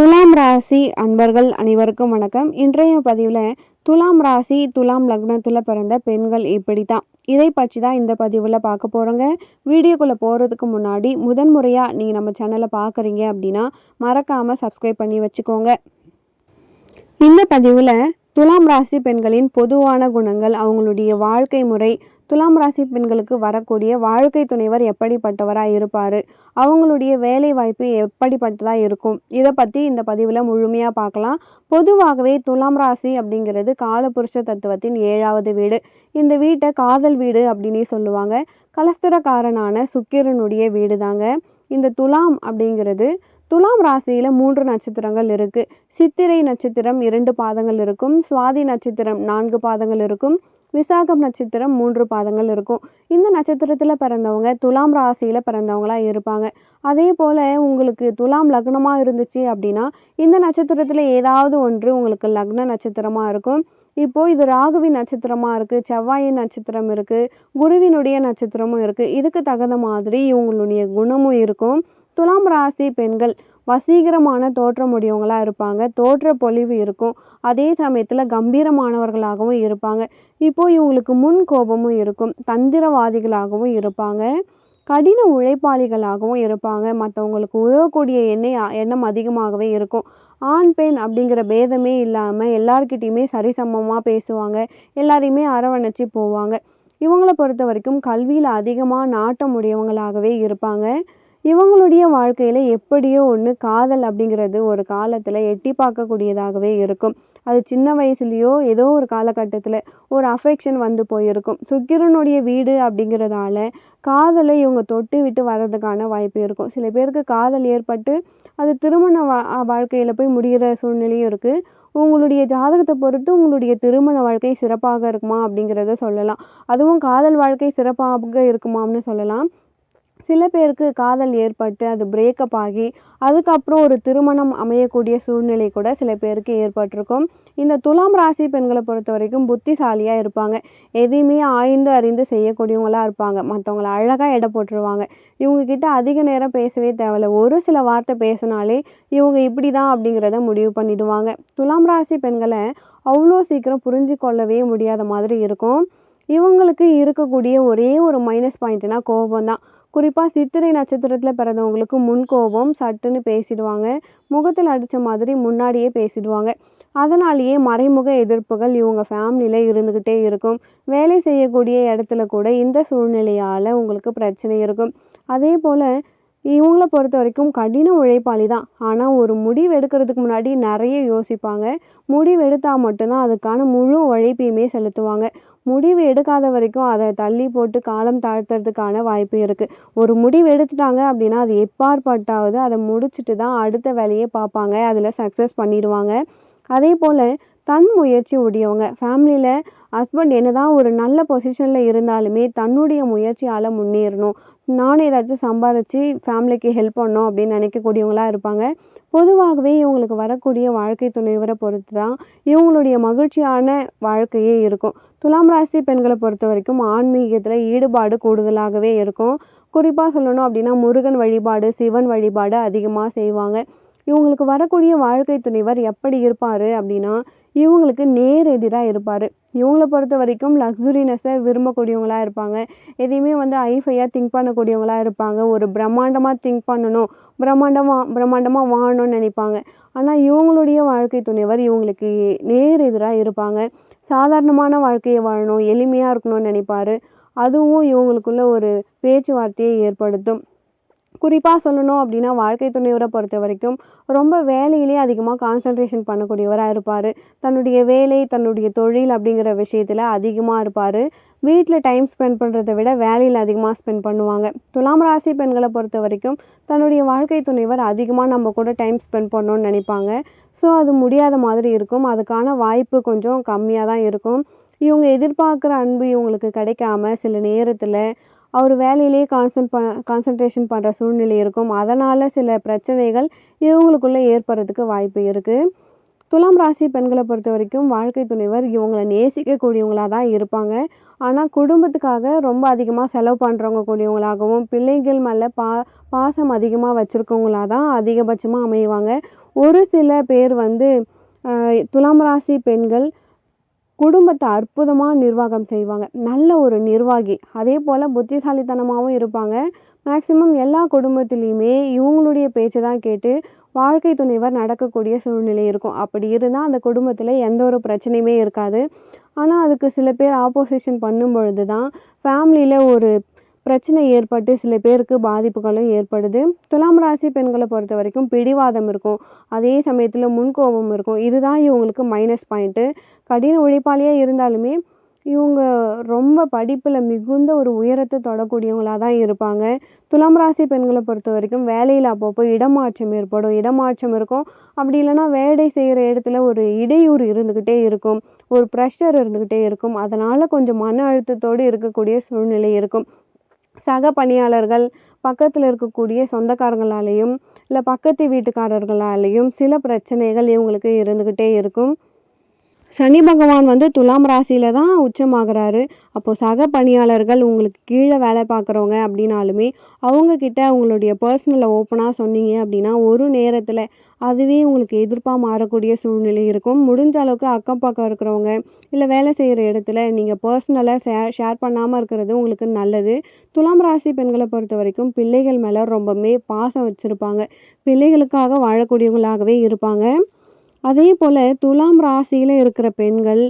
துலாம் ராசி அன்பர்கள் அனைவருக்கும் வணக்கம். இன்றைய பதிவில் துலாம் ராசி துலாம் லக்னத்தில் பிறந்த பெண்கள் இப்படி தான் இதை பற்றி தான் இந்த பதிவில் பார்க்க போகிறோங்க வீடியோக்குள்ளே போகிறதுக்கு முன்னாடி முதன் முறையாக நீங்கள் நம்ம சேனலை பார்க்குறீங்க அப்படின்னா மறக்காமல் சப்ஸ்கிரைப் பண்ணி வச்சுக்கோங்க. இந்த பதிவில் துலாம் ராசி பெண்களின் பொதுவான குணங்கள் அவங்களுடைய வாழ்க்கை முறை துலாம் ராசி பெண்களுக்கு வரக்கூடிய வாழ்க்கை துணைவர் எப்படிப்பட்டவராக இருப்பார்? அவங்களுடைய வேலை வாய்ப்பு எப்படிப்பட்டதாக இருக்கும்? இதை பற்றி இந்த பதிவில் முழுமையாக பார்க்கலாம். பொதுவாகவே துலாம் ராசி அப்படிங்கிறது காலபுருஷ தத்துவத்தின் ஏழாவது வீடு. இந்த வீட்டை காதல் வீடு அப்படின்னே சொல்லுவாங்க. கலஸ்தரக்காரனான சுக்கிரனுடைய வீடு தாங்க இந்த துலாம் அப்படிங்கிறது துலாம் ராசியில் மூன்று நட்சத்திரங்கள் இருக்குது சித்திரை நட்சத்திரம் இரண்டு பாதங்கள் இருக்கும். சுவாதி நட்சத்திரம் நான்கு பாதங்கள் இருக்கும். விசாகம் நட்சத்திரம் மூன்று பாதங்கள் இருக்கும். இந்த நட்சத்திரத்தில் பிறந்தவங்க துலாம் ராசியில் பிறந்தவங்களாக இருப்பாங்க. அதே போல் உங்களுக்கு துலாம் லக்னமாக இருந்துச்சு அப்படின்னா இந்த நட்சத்திரத்தில் ஏதாவது ஒன்று உங்களுக்கு லக்ன நட்சத்திரமாக இருக்கும். இப்போது இது ராகுவின் நட்சத்திரமாக இருக்குது செவ்வாயின் நட்சத்திரம் இருக்குது குருவினுடைய நட்சத்திரமும் இருக்குது இதுக்கு தகுந்த மாதிரி இவங்களுடைய குணமும் இருக்கும். துலாம் ராசி பெண்கள் வசீகரமான தோற்றம் உடையவங்களாக இருப்பாங்க. தோற்ற பொலிவு இருக்கும். அதே சமயத்தில் கம்பீரமானவர்களாகவும் இருப்பாங்க. இப்போது இவங்களுக்கு முன் கோபமும் இருக்கும். தந்திரவாதிகளாகவும் இருப்பாங்க. கடின உழைப்பாளிகளாகவும் இருப்பாங்க. மற்றவங்களுக்கு உதவக்கூடிய எண்ணெய் எண்ணம் அதிகமாகவே இருக்கும். ஆண் பெண் அப்படிங்கிற பேதமே இல்லாமல் எல்லார்கிட்டேயுமே சரிசமமாக பேசுவாங்க. எல்லாரையுமே அரவணைச்சி போவாங்க. இவங்களை பொறுத்த வரைக்கும் கல்வியில் அதிகமாக நாட்டம் உடையவங்களாகவே இருப்பாங்க. இவங்களுடைய வாழ்க்கையில் எப்படியோ ஒன்று காதல் அப்படிங்கிறது ஒரு காலத்தில் எட்டி பார்க்கக்கூடியதாகவே இருக்கும். அது சின்ன வயசுலேயோ ஏதோ ஒரு காலகட்டத்தில் ஒரு அஃபெக்ஷன் வந்து போயிருக்கும். சுக்கிரனுடைய வீடு அப்படிங்கிறதால காதலை இவங்க தொட்டு விட்டு வர்றதுக்கான வாய்ப்பு இருக்கும். சில பேருக்கு காதல் ஏற்பட்டு அது திருமண வா வாழ்க்கையில் போய் முடிகிற சூழ்நிலையும் இருக்குது உங்களுடைய ஜாதகத்தை பொறுத்து உங்களுடைய திருமண வாழ்க்கை சிறப்பாக இருக்குமா அப்படிங்கிறத சொல்லலாம். அதுவும் காதல் வாழ்க்கை சிறப்பாக இருக்குமான்னு சொல்லலாம். சில பேருக்கு காதல் ஏற்பட்டு அது பிரேக்கப் ஆகி அதுக்கப்புறம் ஒரு திருமணம் அமையக்கூடிய சூழ்நிலை கூட சில பேருக்கு ஏற்பட்டிருக்கும். இந்த துலாம் ராசி பெண்களை பொறுத்த வரைக்கும் புத்திசாலியாக இருப்பாங்க. எதையுமே ஆய்ந்து அறிந்து செய்யக்கூடியவங்களாக இருப்பாங்க. மற்றவங்கள அழகாக எடை போட்டுருவாங்க. இவங்கக்கிட்ட அதிக நேரம் பேசவே தேவையில்ல. ஒரு சில வார்த்தை பேசினாலே இவங்க இப்படி தான் அப்படிங்கிறத முடிவு பண்ணிடுவாங்க. துலாம் ராசி பெண்களை அவ்வளோ சீக்கிரம் புரிஞ்சு கொள்ளவே முடியாத மாதிரி இருக்கும். இவங்களுக்கு இருக்கக்கூடிய ஒரே ஒரு மைனஸ் பாயிண்ட்னா கோபம் தான் குறிப்பாக சித்திரை நட்சத்திரத்தில் பிறந்தவங்களுக்கு முன்கோபம் சட்டுன்னு பேசிடுவாங்க. முகத்தில் அடித்த மாதிரி முன்னாடியே பேசிடுவாங்க. அதனாலேயே மறைமுக எதிர்ப்புகள் இவங்க ஃபேமிலியில் இருந்துக்கிட்டே இருக்கும். வேலை செய்யக்கூடிய இடத்துல கூட இந்த சூழ்நிலையால் உங்களுக்கு பிரச்சனை இருக்கும். அதே போல் இவங்கள பொறுத்த வரைக்கும் கடின உழைப்பாளி தான். ஆனால் ஒரு முடிவு எடுக்கிறதுக்கு முன்னாடி நிறைய யோசிப்பாங்க. முடிவு எடுத்தால் மட்டும்தான் அதுக்கான முழு உழைப்பையுமே செலுத்துவாங்க. முடிவு எடுக்காத வரைக்கும் அதை தள்ளி போட்டு காலம் தாழ்த்துறதுக்கான வாய்ப்பு இருக்குது ஒரு முடிவு எடுத்துட்டாங்க அப்படின்னா அது எப்பாற்பட்டாவது அதை முடிச்சுட்டு தான் அடுத்த வேலையை பார்ப்பாங்க. அதில் சக்ஸஸ் பண்ணிடுவாங்க. அதே போல் தன் முயற்சி உடையவங்க. ஃபேமிலியில் ஹஸ்பண்ட் என்ன தான் ஒரு நல்ல பொசிஷனில் இருந்தாலுமே தன்னுடைய முயற்சியால் முன்னேறணும். நானும் ஏதாச்சும் சம்பாரித்து ஃபேமிலிக்கு ஹெல்ப் பண்ணணும் அப்படின்னு நினைக்கக்கூடியவங்களாக இருப்பாங்க. பொதுவாகவே இவங்களுக்கு வரக்கூடிய வாழ்க்கை துணைவரை பொறுத்து தான் இவங்களுடைய மகிழ்ச்சியான வாழ்க்கையே இருக்கும். துலாம் ராசி பெண்களை பொறுத்த வரைக்கும் ஆன்மீகத்தில் ஈடுபாடு கூடுதலாகவே இருக்கும். குறிப்பாக சொல்லணும் அப்படின்னா முருகன் வழிபாடு சிவன் வழிபாடு அதிகமாக செய்வாங்க. இவங்களுக்கு வரக்கூடிய வாழ்க்கை துணைவர் எப்படி இருப்பார் அப்படின்னா இவங்களுக்கு நேர் எதிராக இருப்பார். இவங்கள பொறுத்த வரைக்கும் லக்ஸுரினஸை விரும்பக்கூடியவங்களாக இருப்பாங்க. எதையுமே வந்து ஐஃபையாக திங்க் பண்ணக்கூடியவங்களாக இருப்பாங்க. ஒரு பிரம்மாண்டமாக திங்க் பண்ணணும் பிரம்மாண்டமாக பிரம்மாண்டமாக வாழணும்னு நினைப்பாங்க. ஆனால் இவங்களுடைய வாழ்க்கை துணைவர் இவங்களுக்கு நேர் எதிராக இருப்பாங்க. சாதாரணமான வாழ்க்கையை வாழணும் எளிமையாக இருக்கணும்னு நினைப்பார். அதுவும் இவங்களுக்குள்ள ஒரு பேச்சுவார்த்தையை ஏற்படுத்தும். குறிப்பாக சொல்லணும் அப்படின்னா வாழ்க்கை துணைவரை பொறுத்த வரைக்கும் ரொம்ப வேலையிலே அதிகமாக கான்சன்ட்ரேஷன் பண்ணக்கூடியவராக இருப்பார். தன்னுடைய வேலை தன்னுடைய தொழில் அப்படிங்கிற விஷயத்தில் அதிகமாக இருப்பார். வீட்டில் டைம் ஸ்பெண்ட் பண்ணுறதை விட வேலையில் அதிகமாக ஸ்பெண்ட் பண்ணுவாங்க. துலாம் ராசி பெண்களை பொறுத்த வரைக்கும் தன்னுடைய வாழ்க்கை துணைவர் அதிகமாக நம்ம கூட டைம் ஸ்பெண்ட் பண்ணணும்னு நினைப்பாங்க. ஸோ அது முடியாத மாதிரி இருக்கும். அதுக்கான வாய்ப்பு கொஞ்சம் கம்மியாக தான் இருக்கும். இவங்க எதிர்பார்க்குற அன்பு இவங்களுக்கு கிடைக்காம சில நேரத்தில் அவர் வேலையிலே கான்சன்ட் ப கான்சன்ட்ரேஷன் பண்ணுற சூழ்நிலை இருக்கும். அதனால் சில பிரச்சனைகள் இவங்களுக்குள்ளே ஏற்படுறதுக்கு வாய்ப்பு இருக்குது துலாம் ராசி பெண்களை பொறுத்த வரைக்கும் வாழ்க்கை துணைவர் இவங்களை நேசிக்கக்கூடியவங்களாக தான் இருப்பாங்க. ஆனால் குடும்பத்துக்காக ரொம்ப அதிகமாக செலவு பண்ணுறவங்க கூடியவங்களாகவும் பிள்ளைகள் மேலே பா பாசம் அதிகமாக வச்சுருக்கவங்களாக தான் அதிகபட்சமாக அமைவாங்க. ஒரு சில பேர் வந்து துலாம் ராசி பெண்கள் குடும்பத்தை அற்புதமாக நிர்வாகம் செய்வாங்க. நல்ல ஒரு நிர்வாகி. அதே போல் புத்திசாலித்தனமாகவும் இருப்பாங்க. மேக்சிமம் எல்லா குடும்பத்துலேயுமே இவங்களுடைய பேச்சை தான் கேட்டு வாழ்க்கை துணைவர் நடக்கக்கூடிய சூழ்நிலை இருக்கும். அப்படி இருந்தால் அந்த குடும்பத்தில் எந்த ஒரு பிரச்சனையுமே இருக்காது. ஆனால் அதுக்கு சில பேர் ஆப்போசிஷன் பண்ணும் பொழுது தான் ஃபேமிலியில் ஒரு பிரச்சனை ஏற்பட்டு சில பேருக்கு பாதிப்புகளும் ஏற்படுது. துலாம் ராசி பெண்களை பொறுத்த வரைக்கும் பிடிவாதம் இருக்கும். அதே சமயத்தில் முன்கோபம் இருக்கும். இதுதான் இவங்களுக்கு மைனஸ் பாயிண்ட்டு கடின உழைப்பாளியாக இருந்தாலுமே இவங்க ரொம்ப படிப்பில் மிகுந்த ஒரு உயரத்தை தொடக்கூடியவங்களாக தான் இருப்பாங்க. துலாம் ராசி பெண்களை பொறுத்த வரைக்கும் வேலையில் அப்பப்போ இடமாற்றம் ஏற்படும். இடமாற்றம் இருக்கும். அப்படி இல்லைன்னா வேலை செய்கிற இடத்துல ஒரு இடையூறு இருந்துக்கிட்டே இருக்கும். ஒரு ப்ரெஷர் இருந்துக்கிட்டே இருக்கும். அதனால் கொஞ்சம் மன அழுத்தத்தோடு இருக்கக்கூடிய சூழ்நிலை இருக்கும். சக பணியாளர்கள் பக்கத்தில் இருக்கக்கூடிய சொந்தக்காரங்களாலேயும் இல்லை பக்கத்து வீட்டுக்காரர்களாலேயும் சில பிரச்சனைகள் இவங்களுக்கு இருந்துக்கிட்டே இருக்கும். சனி பகவான் வந்து துலாம் ராசியில தான் உச்சமாகறாரு. அப்போ சக பணியாளர்கள் உங்களுக்கு கீழே வேலை பார்க்குறவங்க அப்படின்னாலுமே அவங்கக்கிட்ட உங்களுடைய பர்சனலை ஓப்பனாக சொன்னீங்க அப்படின்னா ஒரு நேரத்தில் அதுவே உங்களுக்கு எதிர்ப்பாக மாறக்கூடிய சூழ்நிலை இருக்கும். முடிஞ்ச அளவுக்கு அக்கம் பக்கம் இருக்கிறவங்க இல்லை வேலை செய்கிற இடத்துல நீங்கள் பர்சனலாக ஷே ஷேர் பண்ணாமல் இருக்கிறது உங்களுக்கு நல்லது. துலாம் ராசி பெண்களை பொறுத்த வரைக்கும் பிள்ளைகள் மேலே ரொம்பவே பாசம் வச்சுருப்பாங்க. பிள்ளைகளுக்காக வாழக்கூடியவங்களாகவே இருப்பாங்க. அதே போல் துலாம் ராசியில் இருக்கிற பெண்கள்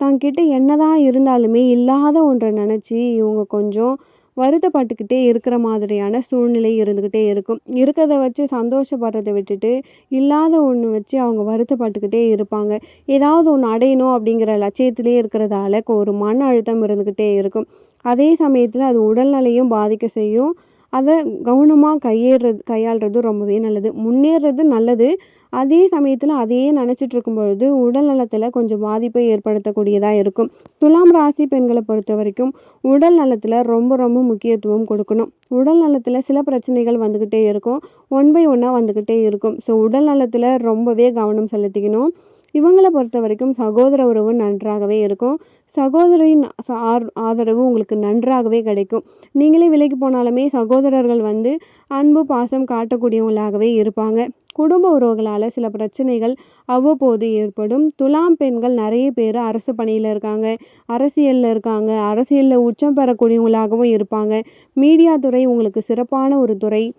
தங்கிட்ட என்னதான் இருந்தாலுமே இல்லாத ஒன்றை நினச்சி இவங்க கொஞ்சம் வருத்தப்பட்டுக்கிட்டே இருக்கிற மாதிரியான சூழ்நிலை இருந்துக்கிட்டே இருக்கும். இருக்கிறத வச்சு சந்தோஷப்படுறதை விட்டுட்டு இல்லாத ஒன்று வச்சு அவங்க வருத்தப்பட்டுக்கிட்டே இருப்பாங்க. ஏதாவது ஒன்று அடையணும் அப்படிங்கிற லட்சியத்திலே இருக்கிறதால ஒரு மன அழுத்தம் இருந்துக்கிட்டே இருக்கும். அதே சமயத்தில் அது உடல்நிலையும் பாதிக்க செய்யும். அதை கவனமாக கையேறது கையாள்றது ரொம்பவே நல்லது. முன்னேறது நல்லது. அதே சமயத்தில் அதையே நினச்சிட்டு இருக்கும் பொழுது உடல் நலத்தில் கொஞ்சம் பாதிப்பை ஏற்படுத்தக்கூடியதாக இருக்கும். துலாம் ராசி பெண்களை பொறுத்த வரைக்கும் உடல் நலத்தில் ரொம்ப ரொம்ப முக்கியத்துவம் கொடுக்கணும். உடல் நலத்தில் சில பிரச்சனைகள் வந்துக்கிட்டே இருக்கும். ஒன் பை ஒன்னாக வந்துக்கிட்டே இருக்கும். ஸோ உடல் நலத்தில் ரொம்பவே கவனம் செலுத்திக்கணும். இவங்களை பொறுத்த வரைக்கும் சகோதர உறவு நன்றாகவே இருக்கும். சகோதரின் ஆர்- ஆதரவு உங்களுக்கு நன்றாகவே கிடைக்கும். நீங்களே விலைக்கு போனாலுமே சகோதரர்கள் வந்து அன்பு பாசம் காட்டக்கூடியவங்களாகவே இருப்பாங்க. குடும்ப உறவுகளால் சில பிரச்சனைகள் அவ்வப்போது ஏற்படும். துலாம் பெண்கள் நிறைய பேர் அரசு பணியில் இருக்காங்க. அரசியலில் இருக்காங்க. அரசியலில் உச்சம் பெறக்கூடியவங்களாகவும் இருப்பாங்க. மீடியா துறை உங்களுக்கு சிறப்பான ஒரு துறை.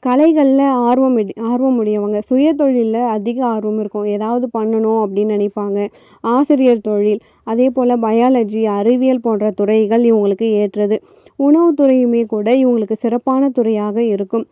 கலைகளில் ஆர்வம் ஆர்வம் உடையவங்க. சுய தொழிலில் அதிக ஆர்வம் இருக்கும். ஏதாவது பண்ணணும் அப்படின்னு நினைப்பாங்க. ஆசிரியர் தொழில் அதே போல் பயாலஜி அறிவியல் போன்ற துறைகள் இவங்களுக்கு ஏற்றது. உணவுத்துறையுமே கூட இவங்களுக்கு சிறப்பான துறையாக இருக்கும்.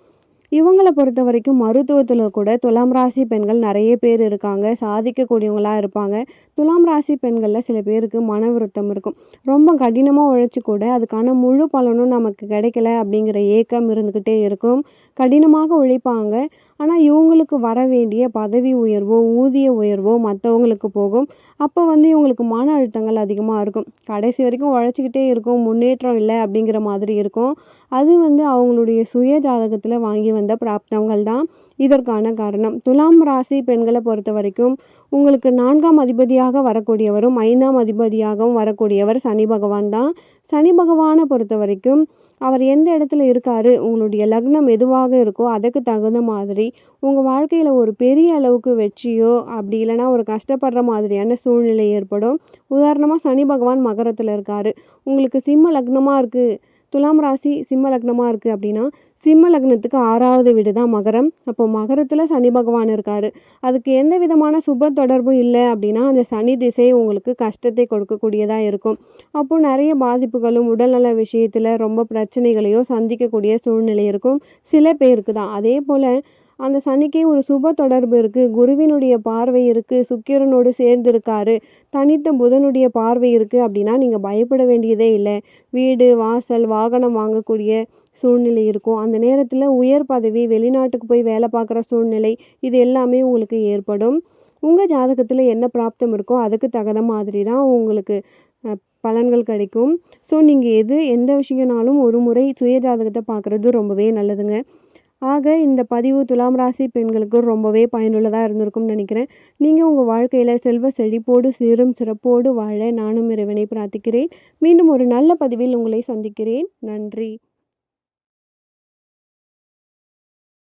இவங்களை பொறுத்த வரைக்கும் மருத்துவத்தில் கூட துலாம் ராசி பெண்கள் நிறைய பேர் இருக்காங்க. சாதிக்கக்கூடியவங்களாக இருப்பாங்க. துலாம் ராசி பெண்களில் சில பேருக்கு மன வருத்தம் இருக்கும். ரொம்ப கடினமாக உழைச்சி கூட அதுக்கான முழு பலனும் நமக்கு கிடைக்கல அப்படிங்கிற ஏக்கம் இருந்துக்கிட்டே இருக்கும். கடினமாக உழைப்பாங்க. ஆனால் இவங்களுக்கு வர வேண்டிய பதவி உயர்வோ ஊதிய உயர்வோ மற்றவங்களுக்கு போகும். அப்போ வந்து இவங்களுக்கு மன அழுத்தங்கள் அதிகமாக இருக்கும். கடைசி வரைக்கும் உழைச்சிக்கிட்டே இருக்கும். முன்னேற்றம் இல்லை அப்படிங்கிற மாதிரி இருக்கும். அது வந்து அவங்களுடைய சுய ஜாதகத்தில் வாங்கி வந்து பிராப்தங்கள் தான் இதற்கான காரணம். துலாம் ராசி பெண்களை பொறுத்த வரைக்கும் உங்களுக்கு நான்காம் அதிபதியாக வரக்கூடியவரும் ஐந்தாம் அதிபதியாகவும் வரக்கூடியவர் சனி பகவான் தான். சனி பகவானை பொறுத்த வரைக்கும் அவர் எந்த இடத்துல இருக்காரு உங்களுடைய லக்னம் எதுவாக இருக்கோ அதுக்கு தகுந்த மாதிரி உங்கள் வாழ்க்கையில் ஒரு பெரிய அளவுக்கு வெற்றியோ அப்படி இல்லைன்னா ஒரு கஷ்டப்படுற மாதிரியான சூழ்நிலை ஏற்படும். உதாரணமாக சனி பகவான் மகரத்தில் இருக்காரு. உங்களுக்கு சிம்ம லக்னமாக இருக்குது துலாம் ராசி சிம்ம லக்னமாக இருக்குது அப்படின்னா சிம்ம லக்னத்துக்கு ஆறாவது வீடு தான் மகரம். அப்போ மகரத்தில் சனி பகவான் இருக்கார். அதுக்கு எந்த விதமான சுப தொடர்பும் இல்லை அப்படின்னா அந்த சனி திசை உங்களுக்கு கஷ்டத்தை கொடுக்கக்கூடியதாக இருக்கும். அப்போ நிறைய பாதிப்புகளும் உடல்நல விஷயத்தில் ரொம்ப பிரச்சனைகளையோ சந்திக்கக்கூடிய சூழ்நிலை இருக்கும். சில பேருக்கு தான் அதே போல் அந்த சனிக்கே ஒரு சுப தொடர்பு இருக்குது குருவினுடைய பார்வை இருக்குது சுக்கிரனோடு சேர்ந்து இருக்காரு தனித்த புதனுடைய பார்வை இருக்குது அப்படின்னா நீங்கள் பயப்பட வேண்டியதே இல்லை. வீடு வாசல் வாகனம் வாங்கக்கூடிய சூழ்நிலை இருக்கும். அந்த நேரத்தில் உயர் பதவி வெளிநாட்டுக்கு போய் வேலை பார்க்குற சூழ்நிலை இது எல்லாமே உங்களுக்கு ஏற்படும். உங்கள் ஜாதகத்தில் என்ன பிராப்தம் இருக்கோ அதுக்கு தகுந்த மாதிரி தான் உங்களுக்கு பலன்கள் கிடைக்கும். ஸோ நீங்கள் எது எந்த விஷயம்னாலும் ஒரு முறை சுய ஜாதகத்தை பார்க்குறது ரொம்பவே நல்லதுங்க. ஆக இந்த பதிவு துலாம் ராசி பெண்களுக்கு ரொம்பவே பயனுள்ளதாக இருந்திருக்கும்னு நினைக்கிறேன். நீங்கள் உங்கள் வாழ்க்கையில் செல்வ செழிப்போடு சீரும் சிறப்போடு வாழ நானும் இறைவனை பிரார்த்திக்கிறேன். மீண்டும் ஒரு நல்ல பதிவில் உங்களை சந்திக்கிறேன். நன்றி.